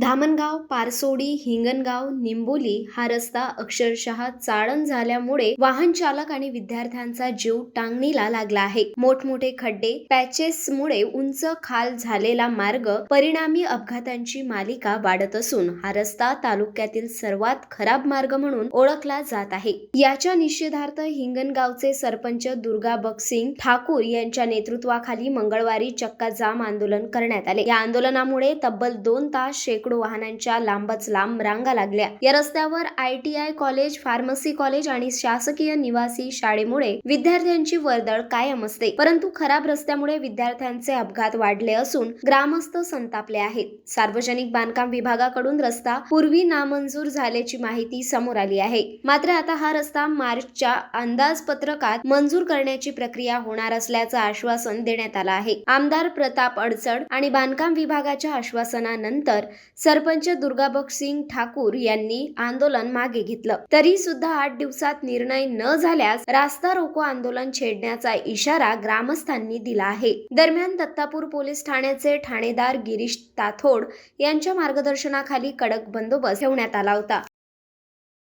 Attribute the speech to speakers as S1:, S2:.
S1: धामणगाव पारसोडी हिंगणगाव निंबोली हा रस्ता अक्षरशः चाळण झाल्यामुळे वाहन चालक आणि विद्यार्थ्यांचा जीव टांगणीला लागला आहे. मोठमोठे खड्डे पॅचेसमुळे उंच खाल झालेला मार्ग परिणामी अपघातांची मालिका वाढत असून हा रस्ता तालुक्यातील सर्वात खराब मार्ग म्हणून ओळखला जात आहे. याच्या निषेधार्थ हिंगणगावचे सरपंच दुर्गा बक्सिंग ठाकूर यांच्या नेतृत्वाखाली मंगळवारी चक्का जाम आंदोलन करण्यात आले. या आंदोलनामुळे तब्बल दोन तास शेकडो वाहनांच्या लांबच लांब रांगा लागल्या. या रस्त्यावर I T I college pharmacy college आणि शासकीय निवासी शाळेमुळे विद्यार्थ्यांची वर्दळ कायम असते. परंतु खराब रस्त्यामुळे विद्यार्थ्यांचे अपघात वाढले असून ग्रामस्थ संतापले आहेत. सार्वजनिक बांधकाम विभागाकडून रस्ता पूर्वी नामंजूर झाल्याची माहिती समोर आली आहे. मात्र आता हा रस्ता मार्चच्या अंदाजपत्रकात मंजूर करण्याची प्रक्रिया होणार असल्याचं आश्वासन देण्यात आलं आहे. आमदार प्रताप अडचड आणि बांधकाम विभागाच्या आश्वासनानंतर सरपंच दुर्गाबक सिंग ठाकूर यांनी आंदोलन मागे घेतलं. तरी सुद्धा आठ दिवसात निर्णय न झाल्यास रास्ता रोको आंदोलन छेडण्याचा इशारा ग्रामस्थांनी दिला आहे. दरम्यान दत्तापूर पोलीस ठाण्याचे ठाणेदार गिरीश ताथोड यांच्या मार्गदर्शनाखाली कडक बंदोबस्त ठेवण्यात आला होता.